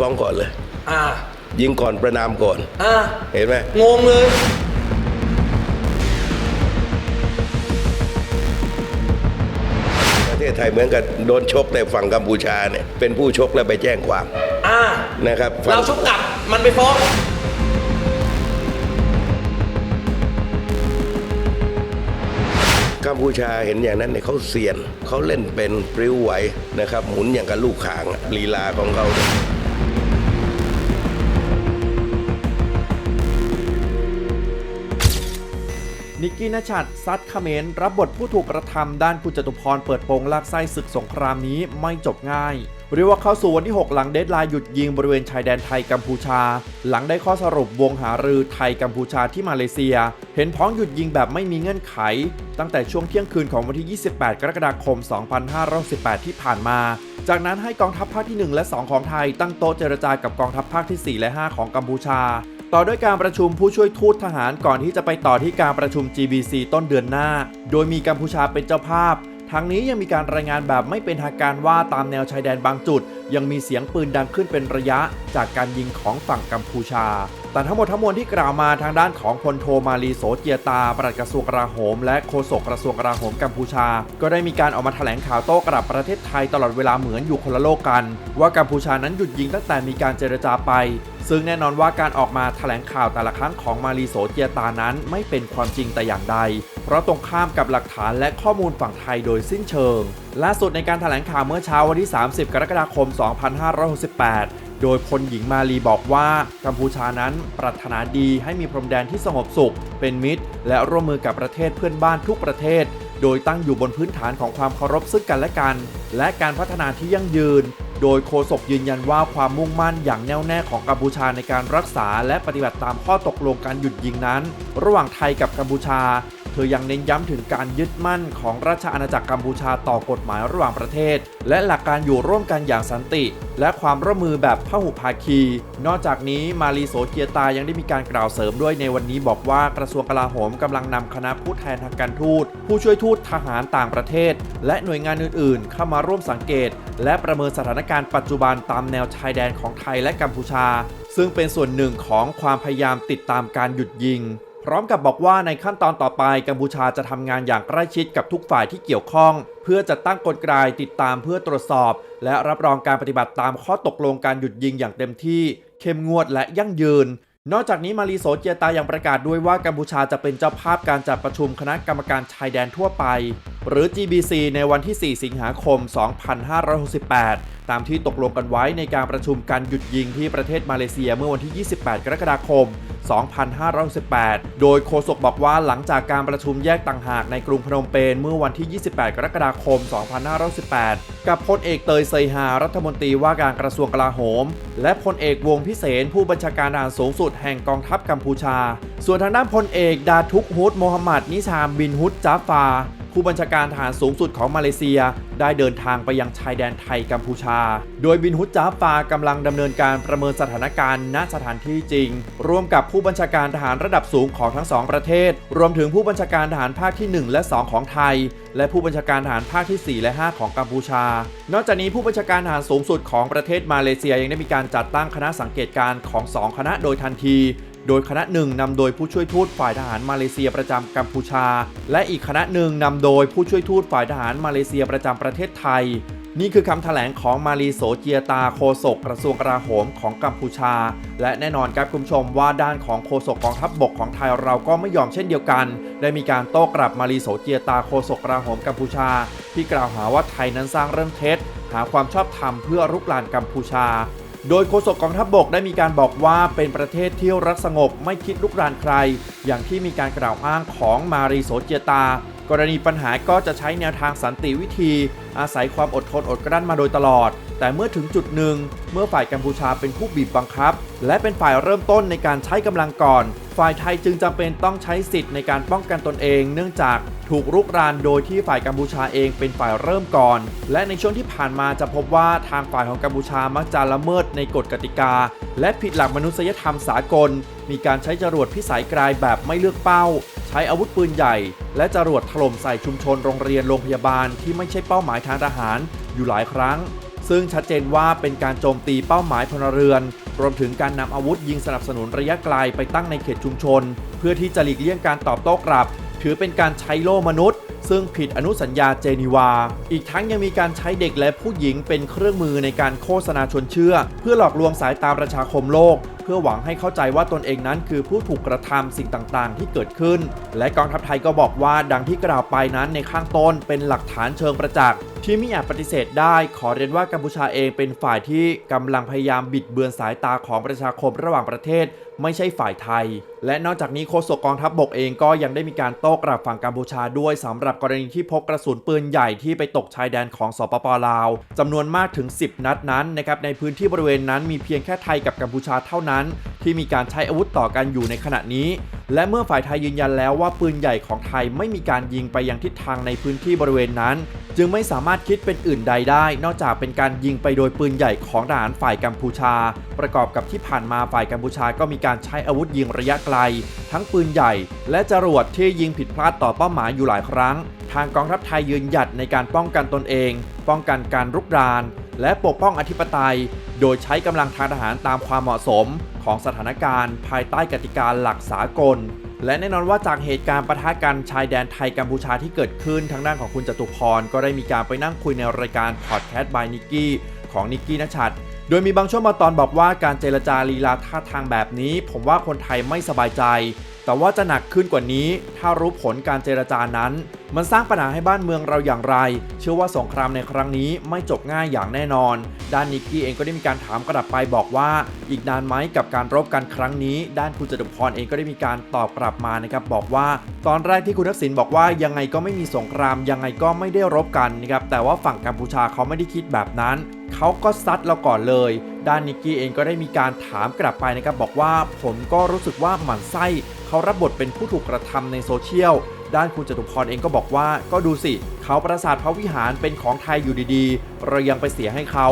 ฟ้องก่อนเลย อ่ายิงก่อนประนามก่อน อ่าเห็นไหมงงเลย ประเทศไทยเหมือนกับโดนชกแต่ฝั่งกัมพูชาเนี่ยเป็นผู้ชกแล้วไปแจ้งความอ่า นะครับฝั่ง เราชกกลับมันไปฟ้อง กัมพูชาเห็นอย่างนั้นเนี่ยเขาเซียนเขาเล่นเป็นปริ้วไหวนะครับ หมุนอย่างกับลูกคางอะลีลาของเขาเนี่ย นิกกี้นชัดซัดเขมรรับบทผู้ถูกกระทำด้านคุณจตุพรเปิดโปงลากไส้ศึกสงครามนี้ไม่จบง่ายเรียกว่าเข้าสู่วันที่ 6 หลังเดดไลน์หยุดยิงบริเวณชายแดนไทยกัมพูชา หลังได้ข้อสรุปวงหารือไทยกัมพูชาที่มาเลเซีย เห็นพ้องหยุดยิงแบบไม่มีเงื่อนไข ตั้งแต่ช่วงเที่ยงคืนของวันที่ 28 กรกฎาคม 2518 ที่ผ่านมา จากนั้นให้กองทัพภาคที่ 1 และ 2 ของไทยตั้งโต๊ะเจรจากับกองทัพภาคที่ 4 และ 5 ของกัมพูชา ต่อด้วยการประชุมผู้ช่วยทูตทหารก่อนที่จะไปต่อที่การประชุม GBC ต้นเดือนหน้า โดยมีกัมพูชาเป็นเจ้าภาพทั้งนี้ยังมีการรายงานแบบไม่เป็นทางการว่าตามแนวชายแดนบางจุด ยังมีเสียงปืนดังขึ้นเป็นระยะจากการยิงของฝั่งกัมพูชา แต่ทั้งหมดทั้งมวลที่กล่าวมาทางด้านของพลโทมาลีโสเจียตา ปลัดกระทรวงกลาโหม และโฆษกกระทรวงกลาโหมกัมพูชา ก็ได้มีการออกมาแถลงข่าวโต้กลับประเทศไทยตลอดเวลาเหมือนอยู่คนละโลกกัน ว่ากัมพูชานั้นหยุดยิงตั้งแต่มีการเจรจาไป ซึ่งแน่นอนว่าการออกมาแถลงข่าวแต่ละครั้งของมารีโสเจียตานั้นไม่เป็นความจริงแต่อย่างใด เพราะตรงข้ามกับหลักฐานและข้อมูลฝั่งไทยโดยสิ้นเชิง ล่าสุดในการแถลงข่าวเมื่อเช้าวันที่ 30 กรกฎาคม 2568 โดยพลหญิงมาลีบอกว่ากัมพูชานั้นปรารถนาดีให้มีพรมแดนที่สงบสุข เป็นมิตร และร่วมมือกับประเทศเพื่อนบ้านทุกประเทศ โดยตั้งอยู่บนพื้นฐานของความเคารพซึ่งกันและกัน และการพัฒนาที่ยั่งยืน โดยโฆษกยืนยันว่าความมุ่งมั่นอย่างแน่วแน่ของกัมพูชาในการรักษาและปฏิบัติตามข้อตกลงการหยุดยิงนั้น ระหว่างไทยกับกัมพูชา อยังเน้นย้ำถึงการยึดมั่นของราชอาณาจักรกัมพูชาต่อกฎหมายระหว่างประเทศ และหลักการอยู่ร่วมกันอย่างสันติ และความร่วมมือแบบพหุภาคี นอกจากนี้มารีโสเกียตายังได้มีการกล่าวเสริมด้วยในวันนี้บอกว่ากระทรวงกลาโหมกำลังนำคณะผู้แทนทางการทูต ผู้ช่วยทูตทหารต่างประเทศ และหน่วยงานอื่น ๆ เข้ามาร่วมสังเกต และประเมินสถานการณ์ปัจจุบันตามแนวชายแดนของไทยและกัมพูชา ซึ่งเป็นส่วนหนึ่งของความพยายามติดตามการหยุดยิง พร้อมกับบอกว่าในขั้นตอนต่อไปกัมพูชาจะทำงานอย่างใกล้ชิดกับทุกฝ่ายที่เกี่ยวข้อง เพื่อจะตั้งกลไกติดตามเพื่อตรวจสอบ และรับรองการปฏิบัติตามข้อตกลงการหยุดยิงอย่างเต็มที่ เข้มงวดและยั่งยืน นอกจากนี้มารีโสเจียตายังประกาศด้วยว่ากัมพูชาจะเป็นเจ้าภาพการจัดประชุมคณะกรรมการชายแดนทั่วไป หรือ GBC ในวันที่ 4 สิงหาคม 2568 ตามที่ตกลงกันไว้ในการประชุมการหยุดยิงที่ประเทศมาเลเซียเมื่อวันที่ 28 กรกฎาคม 2518โดยโฆษกบอกว่าหลังจากการประชุมแยกต่างหากในกรุงพนมเปญเมื่อวันที่ 28 กรกฎาคม 2518 กับพลเอกเตยเซยฮารัฐมนตรีว่าการกระทรวงกลาโหม และพลเอกวงพิเศษผู้บัญชาการทหารสูงสุดแห่งกองทัพกัมพูชา ส่วนทางด้านพลเอกดาทุกฮุดโมฮัมหมัดนิชามบินฮุดจาฟา ผู้บัญชาการทหารสูงสุดของมาเลเซีย ได้เดินทางไปยังชายแดนไทยกัมพูชา โดยบินฮุดจาฟากำลังดำเนินการประเมินสถานการณ์ณสถานที่จริง ร่วมกับผู้บัญชาการทหารระดับสูงของทั้งสองประเทศ รวมถึงผู้บัญชาการทหารภาคที่ 1 และ 2 ของไทย และผู้บัญชาการทหารภาคที่ 4 และ 5 ของกัมพูชา นอกจากนี้ผู้บัญชาการทหารสูงสุดของประเทศมาเลเซียยังได้มีการจัดตั้งคณะสังเกตการณ์ของ 2 คณะโดยทันที โดยคณะหนึ่งนำโดยผู้ช่วยทูตฝ่ายทหารมาเลเซียประจำกัมพูชา และอีกคณะหนึ่งนำโดยผู้ช่วยทูตฝ่ายทหารมาเลเซียประจำประเทศไทย นี่คือคำแถลงของมารีโสเจียตาโฆษกกระทรวงกลาโหมของกัมพูชา และแน่นอนครับคุณผู้ชมว่าด้านของโฆษกกองทัพบบกของไทยเราก็ไม่ยอมเช่นเดียวกัน ได้มีการโต้กลับมารีโสเจียตาโฆษกกลาโหมกัมพูชา ที่กล่าวหาว่าไทยนั้นสร้างเรื่องเท็จหาความชอบธรรมเพื่อรุกรานกัมพูชา โดยโฆษกกองทัพบบกได้มีการบอกว่าเป็นประเทศที่รักสงบไม่คิดลุกรานใคร อย่างที่มีการกล่าวอ้างของมารีโสเจตา กรณีปัญหาก็จะใช้แนวทางสันติวิธี อาศัยความอดทนอดกลั้นมาโดยตลอด แต่เมื่อถึงจุดหนึ่ง เมื่อฝ่ายกัมพูชาเป็นผู้บีบบังคับ และเป็นฝ่ายเริ่มต้นในการใช้กำลังก่อน ฝ่ายไทยจึงจำเป็นต้องใช้สิทธิ์ในการป้องกันตนเอง เนื่องจากถูกรุกรานโดยที่ฝ่ายกัมพูชาเองเป็นฝ่ายเริ่มก่อน และในช่วงที่ผ่านมาจะพบว่าทางฝ่ายของกัมพูชามักจะละเมิดในกฎกติกา และผิดหลักมนุษยธรรมสากล มีการใช้จรวดพิสัยไกลแบบไม่เลือกเป้า ใช้อาวุธปืนใหญ่ และจรวดถล่มใส่ชุมชนโรงเรียนโรงพยาบาลที่ไม่ใช่เป้าหมายทางทหารอยู่หลายครั้งซึ่งชัดเจนว่าเป็นการโจมตีเป้าหมายพลเรือน รวมถึงการนำอาวุธยิงสนับสนุนระยะไกลไปตั้งในเขตชุมชน เพื่อที่จะหลีกเลี่ยงการตอบโต้กลับ ถือเป็นการใช้โล่มนุษย์ ซึ่งผิดอนุสัญญาเจนีวา อีกทั้งยังมีการใช้เด็กและผู้หญิงเป็นเครื่องมือในการโฆษณาชวนเชื่อ เพื่อหลอกลวงสายตาประชาคมโลก พื่อหวังให้เข้าใจว่าตนเองนั้นคือผู้ถูกกระทำสิ่งต่างๆ ที่เกิดขึ้น และกองทัพไทยก็บอกว่าดังที่กล่าวไปนั้นในข้างต้นเป็นหลักฐานเชิงประจักษ์ที่ไม่อาจปฏิเสธได้ ขอเรียนว่ากัมพูชาเองเป็นฝ่ายที่กำลังพยายามบิดเบือนสายตาของประชาคมระหว่างประเทศ ไม่ใช่ฝ่ายไทย และนอกจากนี้โฆษกกองทัพบบกเองก็ยังได้มีการโต้กลับฝั่งกัมพูชาด้วยสำหรับกรณีที่พบกระสุนปืนใหญ่ที่ไปตกชายแดนของสปปลาวจำนวนมากถึง 10 นัดนั้นนะครับในพื้นที่บริเวณนั้นมีเพียงแค่ไทยกับกัมพูชาเท่านั้นที่มีการใช้อาวุธต่อกันอยู่ในขณะนี้ และเมื่อฝ่ายไทยยืนยันแล้วว่าปืนใหญ่ของไทยไม่มีการยิงไปยังทิศทางในพื้นที่บริเวณนั้น จึงไม่สามารถคิดเป็นอื่นใดได้ นอกจากเป็นการยิงไปโดยปืนใหญ่ของทหารฝ่ายกัมพูชา ประกอบกับที่ผ่านมาฝ่ายกัมพูชาก็มีการใช้อาวุธยิงระยะไกล ทั้งปืนใหญ่ และจรวดที่ยิงผิดพลาดต่อเป้าหมายอยู่หลายครั้ง ทางกองทัพไทยยืนหยัดในการป้องกันตนเอง ป้องกันการรุกราน และปกป้องอธิปไตย โดยใช้กำลังทางทหารตามความเหมาะสมของสถานการณ์ ภายใต้กติกาหลักสากล และแน่นอนว่าจากเหตุการณ์ปะทะกันชายแดนไทยกัมพูชาที่เกิดขึ้นทางด้านของคุณจตุพร ก็ได้มีการไปนั่งคุยในรายการพอดแคสต์บายนิกกี้ของนิกกี้นชัดโดยมีบางช่วงบางตอนบอกว่าการเจรจาลีลาท่าทางแบบนี้ ผมว่าคนไทยไม่สบายใจ แต่ว่าจะหนักขึ้นกว่านี้ ถ้ารู้ผลการเจรจานั้น มันสร้างปัญหาให้บ้านเมืองเราอย่างไร เชื่อว่าสงครามในครั้งนี้ไม่จบง่ายอย่างแน่นอน ด้านนิกกี้เองก็ได้มีการถามกลับไปบอกว่า อีกนานไหมกับการรบกันครั้งนี้ ด้านคุณจตุพรเองก็ได้มีการตอบกลับมานะครับบอกว่า ตอนแรกที่คุณทักษิณบอกว่ายังไงก็ไม่มีสงครามยังไงก็ไม่ได้รบกันนะครับแต่ว่าฝั่งกัมพูชาเขาไม่ได้คิดแบบนั้นเขาก็ซัดเราก่อนเลย ด้านนิกกี้เองก็ได้มีการถามกลับไปนะครับบอกว่าผมก็รู้สึกว่าหมั่นไส้เขารับบทเป็นผู้ถูกกระทำในโซเชียล ด้านคุณจตุพรเองก็บอกว่าก็ดูสิ เขาปราสาทพระวิหารเป็นของไทยอยู่ดีๆ เรายังไปเสียให้เขา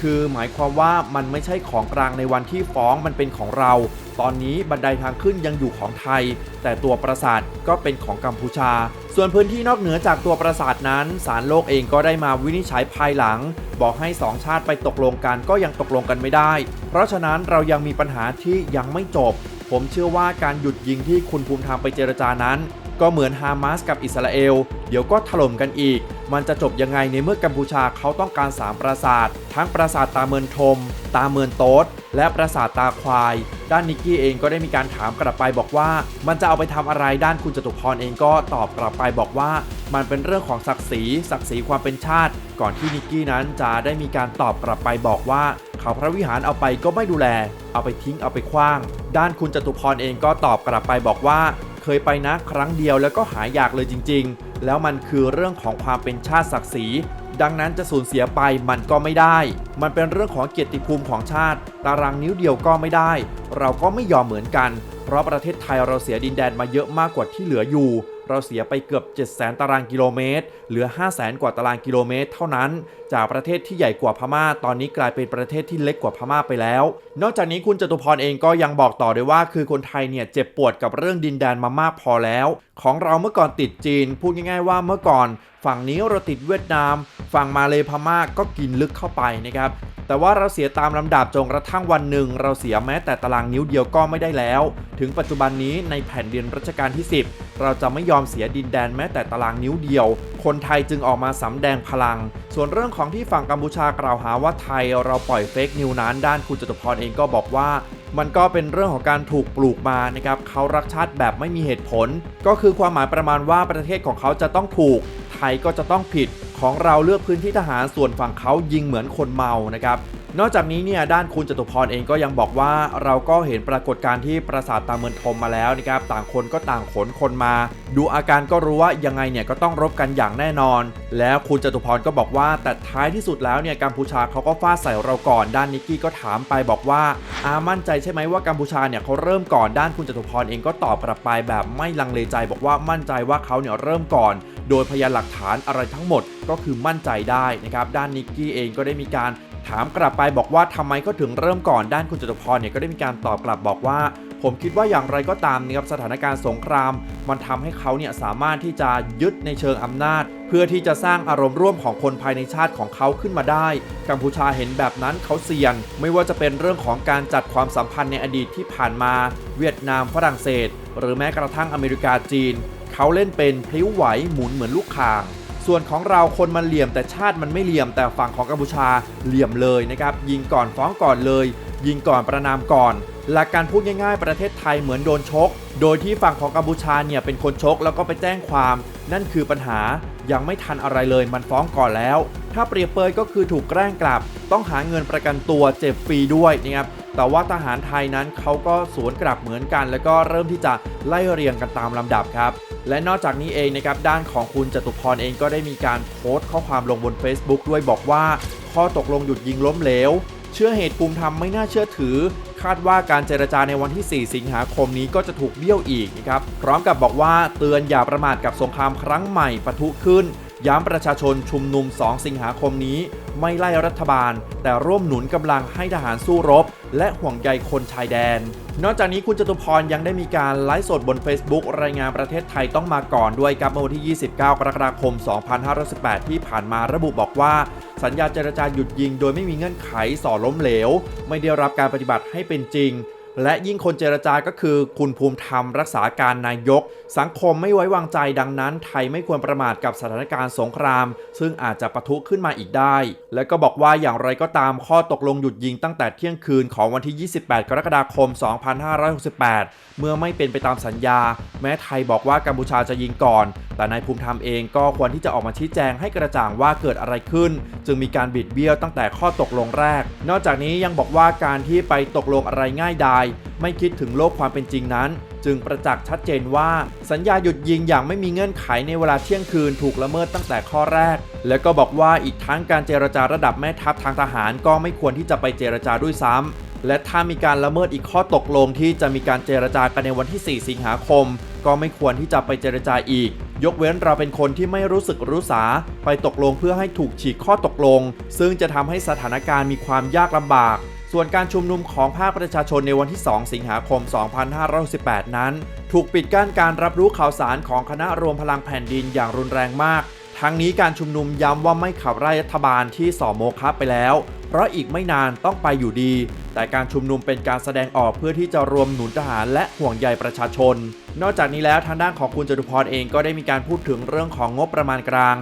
คือหมายความว่ามันไม่ใช่ของกลางในวันที่ฟ้องมันเป็นของเรา ตอนนี้บันไดทางขึ้นยังอยู่ของไทย แต่ตัวปราสาทก็เป็นของกัมพูชา ส่วนพื้นที่นอกเหนือจากตัวปราสาทนั้นศาลโลกเองก็ได้มาวินิจฉัยภายหลัง บอกให้สองชาติไปตกลงกันก็ยังตกลงกันไม่ได้ เพราะฉะนั้นเรายังมีปัญหาที่ยังไม่จบ ผมเชื่อว่าการหยุดยิงที่คุณภูมิธรรมไปเจรจานั้น ก็เหมือนฮามาสกับอิสราเอล เดี๋ยวก็ถล่มกันอีก มันจะจบยังไงในเมื่อกัมพูชาเขาต้องการ 3 ปราสาท ทั้งปราสาทตาเมินทม ตาเมินโต๊ดและปราสาทตาควาย ด้านนิกกี้เองก็ได้มีการถามกลับไปบอกว่า มันจะเอาไปทำอะไรด้านคุณจตุพรเองก็ตอบกลับไปบอกว่า มันเป็นเรื่องของศักดิ์ศรีศักดิ์ศรีความเป็นชาติ ก่อนที่นิกกี้นั้นจะได้มีการตอบกลับไปบอกว่าเขาพระวิหารเอาไปก็ไม่ดูแล เอาไปทิ้งเอาไปคว้าง ด้านคุณจตุพรเองก็ตอบกลับไปบอกว่า เคยไปนะครั้งเดียวแล้วก็หายอยากเลยจริง ๆ แล้วมันคือเรื่องของความเป็นชาติศักดิ์ศรีดังนั้นจะสูญเสียไปมันก็ไม่ได้ มันเป็นเรื่องของเกียรติภูมิของชาติ ตารางนิ้วเดียวก็ไม่ได้ เราก็ไม่ยอมเหมือนกัน เพราะประเทศไทยเราเสียดินแดนมาเยอะมากกว่าที่เหลืออยู่เราเสียไปเกือบ 7 0 0 0 0ตารางกิโลเมตร เหลือ 5 0 0แสนกว่าตารางกิโลเมตร เท่านั้น จากประเทศที่ใหญ่กว่าพม่า ตอนนี้กลายเป็นประเทศที่เล็กกว่าพม่าไปแล้ว นอกจากนี้คุณจตุพรเองก็ยังบอกต่อด้วยว่า คือคนไทยเนี่ยเจ็บปวดกับเรื่องดินแดนมามากพอแล้วของเราเมื่อก่อนติดจีน พูดง่ายๆว่าเมื่อก่อน ฝั่งนี้เราติดเวียดนาม ฝั่งมาเลพม่าก็กินลึกเข้าไปนะครับแต่ว่าเราเสียตามลำดับจนกระทั่งวันหนึ่ง เราเสียแม้แต่ตารางนิ้วเดียวก็ไม่ได้แล้ว ถึงปัจจุบันนี้ในแผ่นดินรัชกาลที่ 10 เราจะไม่ยอมเสียดินแดนแม้แต่ตารางนิ้วเดียว คนไทยจึงออกมาสำแดงพลัง ส่วนเรื่องของที่ฝั่งกัมพูชากล่าวหาว่าไทยเราปล่อยเฟกนิวนั้นด้านคุณจตุพรเองก็บอกว่า มันก็เป็นเรื่องของการถูกปลูกมานะครับเขารักชาติแบบไม่มีเหตุผล ก็คือความหมายประมาณว่าประเทศของเขาจะต้องถูก ไทยก็จะต้องผิดของเราเลือกพื้นที่ทหารส่วนฝั่งเขายิงเหมือนคนเมานะครับ นอกจากนี้เนี่ยด้านคุณจตุพรเองก็ยังบอกว่าเราก็เห็นปรากฏการณ์ที่ปราสาทตาเมือนทมมาแล้วนะครับต่างคนก็ต่างขนคนมา ดูอาการก็รู้ว่ายังไงเนี่ยก็ต้องรบกันอย่างแน่นอน แล้วคุณจตุพรก็บอกว่า แต่ท้ายที่สุดแล้วเนี่ยกัมพูชาเขาก็ฟาดใส่เราก่อน ด้านนิกกี้ก็ถามไปบอกว่าอามั่นใจใช่ไหมว่ากัมพูชาเนี่ยเขาเริ่มก่อนด้านคุณจตุพรเองก็ตอบกลับไปแบบไม่ลังเลใจ บอกว่ามั่นใจว่าเขาเนี่ยเริ่มก่อน โดยพยานหลักฐานอะไรทั้งหมดก็คือมั่นใจได้นะครับ ด้านนิกกี้เองก็ได้มีการถามกลับไปบอกว่าทำไมเขาถึงเริ่มก่อนด้านคุณจตุพรเนี่ยก็ได้มีการตอบกลับบอกว่า ผมคิดว่าอย่างไรก็ตามนะครับสถานการณ์สงคราม มันทำให้เขาเนี่ยสามารถที่จะยึดในเชิงอำนาจ เพื่อที่จะสร้างอารมณ์ร่วมของคนภายในชาติของเขาขึ้นมาได้ กัมพูชาเห็นแบบนั้นเขาเสี่ยงไม่ว่าจะเป็นเรื่องของการจัดความสัมพันธ์ในอดีตที่ผ่านมา เวียดนามฝรั่งเศส หรือแม้กระทั่งอเมริกาจีน เขาเล่นเป็นพลิ้วไหวหมุนเหมือนลูกคาง ส่วนของเราคนมันเหลี่ยมแต่ชาติมันไม่เหลี่ยมแต่ฝั่งของกัมพูชาเหลี่ยมเลยนะครับยิงก่อนฟ้องก่อนเลย ยิงก่อนประนามก่อน หลักการพูดง่ายๆ ประเทศไทยเหมือนโดนชก โดยที่ฝั่งของกัมพูชาเนี่ยเป็นคนชกแล้วก็ไปแจ้งความ นั่นคือปัญหายังไม่ทันอะไรเลยมันฟ้องก่อนแล้ว ถ้าเปรียบเปยก็คือถูกแกล้งกลับ ต้องหาเงินประกันตัวเจ็บฟรีด้วยนะครับแต่ว่าทหารไทยนั้นเขาก็สวนกลับเหมือนกัน แล้วก็เริ่มที่จะไล่เรียงกันตามลำดับครับ และนอกจากนี้เองนะครับด้านของคุณจตุพรเองก็ได้มีการโพสต์ข้อความลงบน Facebook ด้วยบอกว่า ข้อตกลงหยุดยิงล้มเหลว เชื่อเหตุภูมิธรรมไม่น่าเชื่อถือ คาดว่าการเจรจาในวันที่ 4 สิงหาคมนี้ก็จะถูกเบี้ยวอีกนะครับพร้อมกับบอกว่าเตือนอย่าประมาทกับสงครามครั้งใหม่ปะทุขึ้น ย้ำประชาชนชุมนุม 2 สิงหาคมนี้ ไม่ไล่รัฐบาล แต่ร่วมหนุนกำลังให้ทหารสู้รบ และห่วงใยคนชายแดน นอกจากนี้คุณจตุพรยังได้มีการไลฟ์สดบน Facebook รายงานประเทศไทยต้องมาก่อนด้วยครับเมื่อวันที่ 29 กรกฎาคม 2518 ที่ผ่านมาระบุบอกว่า สัญญาเจรจาหยุดยิง โดยไม่มีเงื่อนไขส่อล้มเหลว ไม่ได้รับการปฏิบัติให้เป็นจริงและยิ่งคนเจรจาก็คือคุณภูมิธรรมรักษาการนายก สังคมไม่ไว้วางใจดังนั้น ไทยไม่ควรประมาทกับสถานการณ์สงคราม ซึ่งอาจจะปะทุขึ้นมาอีกได้ และก็บอกว่าอย่างไรก็ตามข้อตกลงหยุดยิงตั้งแต่เที่ยงคืนของวันที่ 28 กรกฎาคม 2568 เมื่อไม่เป็นไปตามสัญญา แม้ไทยบอกว่ากัมพูชาจะยิงก่อน แต่นายภูมิธรรมเองก็ควรที่จะออกมาชี้แจงให้กระจ่างว่าเกิดอะไรขึ้น จึงมีการบิดเบี้ยวตั้งแต่ข้อตกลงแรก นอกจากนี้ยังบอกว่าการที่ไปตกลงอะไรง่ายดาย ไม่คิดถึงโลกความเป็นจริงนั้น จึงประจักษ์ชัดเจนว่า สัญญาหยุดยิงอย่างไม่มีเงื่อนไขในเวลาเที่ยงคืนถูกละเมิดตั้งแต่ข้อแรก และก็บอกว่าอีกทั้งการเจรจาระดับแม่ทัพทางทหารก็ไม่ควรที่จะไปเจรจาด้วยซ้ำและถ้ามีการละเมิดอีกข้อตกลงที่จะมีการเจรจากันในวันที่ 4 สิงหาคม ก็ไม่ควรที่จะไปเจรจาอีกยกเว้นเราเป็นคนที่ไม่รู้สึกรู้สา ไปตกลงเพื่อให้ถูกฉีกข้อตกลง ซึ่งจะทำให้สถานการณ์มีความยากลำบาก ส่วนการชุมนุมของภาคประชาชนในวันที่ 2 สิงหาคม 2518นั้น ถูกปิดกั้นการรับรู้ข่าวสารของคณะรวมพลังแผ่นดินอย่างรุนแรงมาก ทั้งนี้การชุมนุมย้ำว่าไม่ขับไล่รัฐบาลที่สอโมคะไปแล้ว เพราะอีกไม่นานต้องไปอยู่ดี แต่การชุมนุมเป็นการแสดงออกเพื่อที่จะรวมหนุนทหารและห่วงใยประชาชน นอกจากนี้แล้วทางด้านของคุณจตุพรเองก็ได้มีการพูดถึงเรื่องของงบประมาณกลาง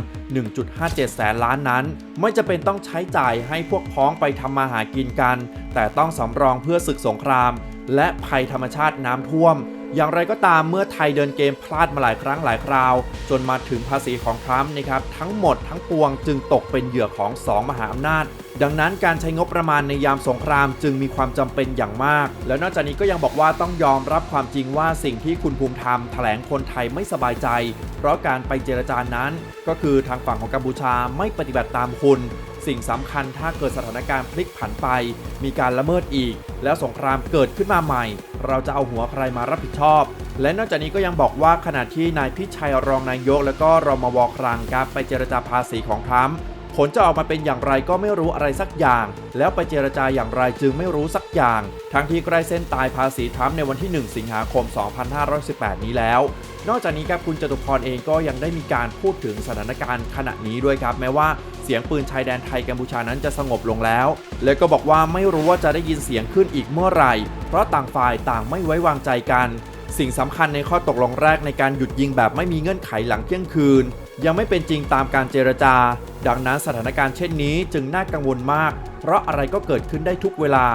1.57 แสนล้านนั้น ไม่จะเป็นต้องใช้จ่ายให้พวกพ้องไปทำมาหากินกัน แต่ต้องสำรองเพื่อศึกสงคราม และภัยธรรมชาติน้ำท่วม อย่างไรก็ตามเมื่อไทยเดินเกมพลาดมาหลายครั้งหลายคราว จนมาถึงภาษีของทรัมป์นะครับทั้งหมดทั้งปวงจึงตกเป็นเหยื่อของ 2 มหาอำนาจ ดังนั้นการใช้งบประมาณในยามสงครามจึงมีความจำเป็นอย่างมาก แล้วนอกจากนี้ก็ยังบอกว่าต้องยอมรับความจริงว่าสิ่งที่คุณภูมิธรรมแถลงคนไทยไม่สบายใจ เพราะการไปเจรจานั้น ก็คือทางฝั่งของกัมพูชาไม่ปฏิบัติตามคุณ สิ่งสำคัญถ้าเกิดสถานการณ์พลิกผันไป มีการละเมิดอีก แล้วสงครามเกิดขึ้นมาใหม่ เราจะเอาหัวใครมารับผิดชอบ และนอกจากนี้ก็ยังบอกว่าขณะที่นายพิชัยรองนายก และก็รมวครังครับไปเจรจาภาษีของทรัมป์ผลจะออกมาเป็นอย่างไรก็ไม่รู้อะไรสักอย่าง แล้วไปเจรจาอย่างไรจึงไม่รู้สักอย่าง ทั้งที่ใกล้เส้นตายภาษีทรัมป์ในวันที่ 1 สิงหาคม 2518 นี้แล้ว นอกจากนี้ครับคุณจตุพรเองก็ยังได้มีการพูดถึงสถานการณ์ขณะนี้ด้วยครับ แม้ว่า สียงปืนชายแดนไทยกัมพูชานั้นจะสงบลงแล้ว และก็บอกว่าไม่รู้ว่าจะได้ยินเสียงขึ้นอีกเมื่อไหร่ เพราะต่างฝ่ายต่างไม่ไว้วางใจกัน สิ่งสำคัญในข้อตกลงแรกในการหยุดยิงแบบไม่มีเงื่อนไขหลังเที่ยงคืน ยังไม่เป็นจริงตามการเจรจา ดังนั้นสถานการณ์เช่นนี้จึงน่ากังวลมาก เพราะอะไรก็เกิดขึ้นได้ทุกเวลา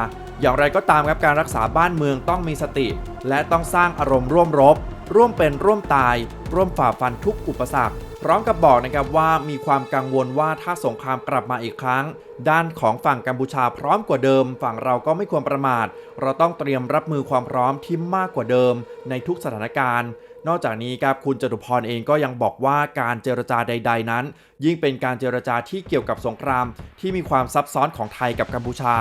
อย่างไรก็ตามครับการรักษาบ้านเมืองต้องมีสติ และต้องสร้างอารมณ์ร่วมรบ ร่วมเป็นร่วมตาย ร่วมฝ่าฟันทุกอุปสรรค ร้อมกับบอกนะครับว่ามีความกังวลว่าถ้าสงครามกลับมาอีกครั้ง ด้านของฝั่งกัมพูชาพร้อมกว่าเดิม ฝั่งเราก็ไม่ควรประมาท เราต้องเตรียมรับมือความพร้อมที่มากกว่าเดิม ในทุกสถานการณ์ นอกจากนี้ครับคุณจตุพรเองก็ยังบอกว่าการเจรจาใด ๆ นั้น ยิ่งเป็นการเจรจาที่เกี่ยวกับสงคราม ที่มีความซับซ้อนของไทยกับกัมพูชา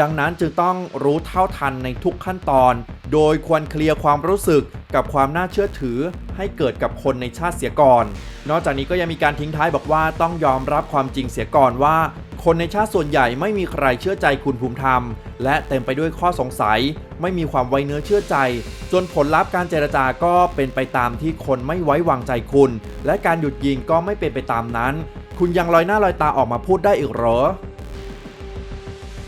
ดังนั้นจึงต้องรู้เท่าทันในทุกขั้นตอน โดยควรเคลียร์ความรู้สึก กับความน่าเชื่อถือให้เกิดกับคนในชาติเสียก่อน นอกจากนี้ก็ยังมีการทิ้งท้ายบอกว่าต้องยอมรับความจริงเสียก่อนว่า คนในชาติส่วนใหญ่ไม่มีใครเชื่อใจคุณภูมิธรรม และเต็มไปด้วยข้อสงสัย ไม่มีความไว้เนื้อเชื่อใจ จนผลลัพธ์การเจรจาก็เป็นไปตามที่คนไม่ไว้วางใจคุณ และการหยุดยิงก็ไม่เป็นไปตามนั้น คุณยังลอยหน้าลอยตาออกมาพูดได้อีกเหรอ